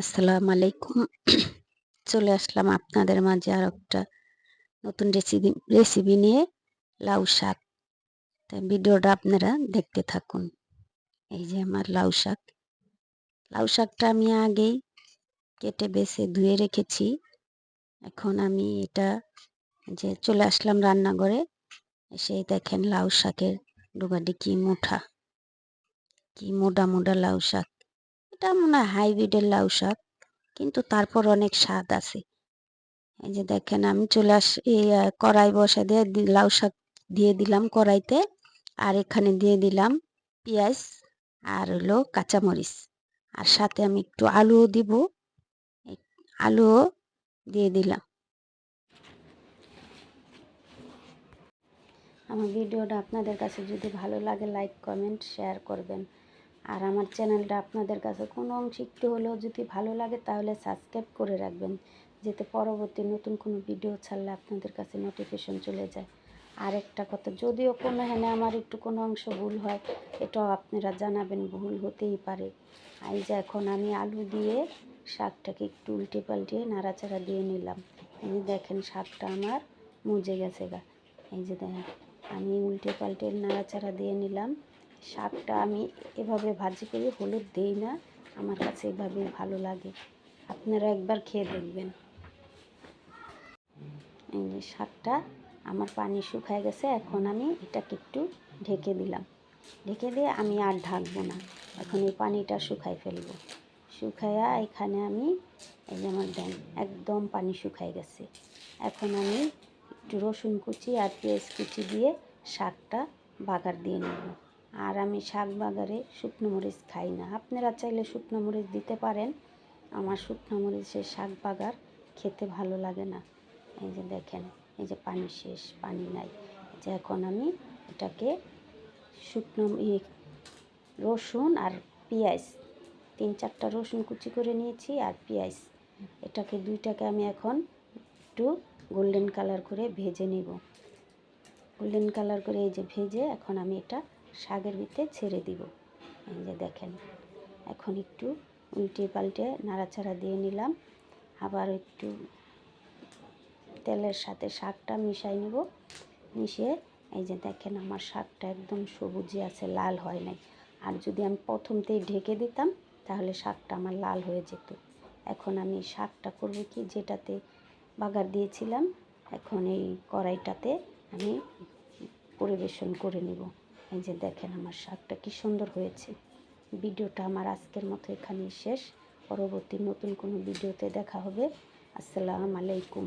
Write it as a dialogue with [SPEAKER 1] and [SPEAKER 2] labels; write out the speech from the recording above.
[SPEAKER 1] আসসালামু আলাইকুম। চলে আসলাম আপনাদের মাঝে আর একটা নতুন রেসিপি রেসিপি নিয়ে লাউ শাক। ভিডিওটা আপনারা দেখতে থাকুন। এই যে আমার লাউ শাক। লাউ শাকটা আমি আগেই কেটে বেছে ধুয়ে রেখেছি। এখন আমি এটা যে চলে আসলাম রান্নাঘরে, এসে দেখেন লাউ শাকের ডোগাটি কি মোটা কি মোটা মোটা লাউ শাক। এটা মনে হয় হাইব্রিডের লাউ শাক, কিন্তু তারপর অনেক স্বাদ আছে। এই যে দেখেন, আমি চলে আস কড়াই বসা দিয়ে লাউ শাক দিয়ে দিলাম কড়াইতে, আর এখানে দিয়ে দিলাম পেঁয়াজ আর হলো কাঁচামরিচ। আর সাথে আমি একটু আলুও দিব আলুও দিয়ে দিলাম। আমার ভিডিওটা আপনাদের কাছে যদি ভালো লাগে, লাইক, কমেন্ট, শেয়ার করবেন। আর আমার চ্যানেলটা আপনাদের কাছে কোনো অংশ একটু হলেও যদি ভালো লাগে তাহলে সাবস্ক্রাইব করে রাখবেন, যাতে পরবর্তী নতুন কোনো ভিডিও ছাড়লে আপনাদের কাছে নোটিফিকেশন চলে যায়। আর একটা কথা, যদিও কোনো হ্যাঁ আমার একটু কোনো অংশ ভুল হয়, এটাও আপনারা জানাবেন, ভুল হতেই পারে। এই যে এখন আমি আলু দিয়ে শাকটাকে একটু উল্টে পাল্টে নাড়াচাড়া দিয়ে নিলাম। এই দেখেন শাকটা আমার মুজে গেছে গা। এই যে দেখেন, আমি উল্টে পাল্টে নাড়াচাড়া দিয়ে নিলাম। শাকটা আমি এভাবে ভাজি করি, হলুদ দেই না, আমার কাছে এভাবে ভালো লাগে। আপনারা একবার খেয়ে দেখবেন। এই যে শাকটা আমার পানি শুকায় গেছে, এখন আমি এটাকে একটু ঢেকে দিলাম। ঢেকে দিয়ে আমি আর ঢাকবো না। এখন এই পানিটা শুকাই ফেলব। শুকাইয়া এখানে আমি এই যে আমার দেন, একদম পানি শুকাই গেছে। এখন আমি একটু রসুন কুচি আর পেঁয়াজ কুচি দিয়ে শাকটা বাগার দিয়ে নেব। আর আমি শাক বাগারে শুকনো মরিচ খাই না। আপনারা চাইলে শুকনো মরিচ দিতে পারেন। আমার শুকনো মরিচের শাক বাগার খেতে ভালো লাগে না। এই যে দেখেন, এই যে পানি শেষ, পানি নাই। যে এখন আমি এটাকে শুকনো রসুন আর পেঁয়াজ, তিন চারটা রসুন কুচি করে নিয়েছি আর পেঁয়াজ। এটাকে দুইটাকে আমি এখন একটু গোল্ডেন কালার করে ভেজে নেব। গোল্ডেন কালার করে এই যে ভেজে এখন আমি এটা শাকের ভিতরে ছেড়ে দিব। এই যে দেখেন, এখন একটু উল্টে পাল্টে নাড়াচাড়া দিয়ে নিলাম। আবার একটু তেলের সাথে শাকটা মিশাই নেব। মিশিয়ে এই যে দেখেন আমার শাকটা একদম সবুজে আছে, লাল হয় নাই। আর যদি আমি প্রথমতেই ঢেকে দিতাম, তাহলে শাকটা আমার লাল হয়ে যেত। এখন আমি শাকটা করব কি, যেটাতে বাগার দিয়েছিলাম, এখন এই কড়াইটাতে আমি পরিবেশন করে নেব। এই যে দেখেন আমার শাকটা কি সুন্দর হয়েছে। ভিডিওটা আমার আজকের মতো এখানেই শেষ। পরবর্তী নতুন কোনো ভিডিওতে দেখা হবে। আসসালাম আলাইকুম।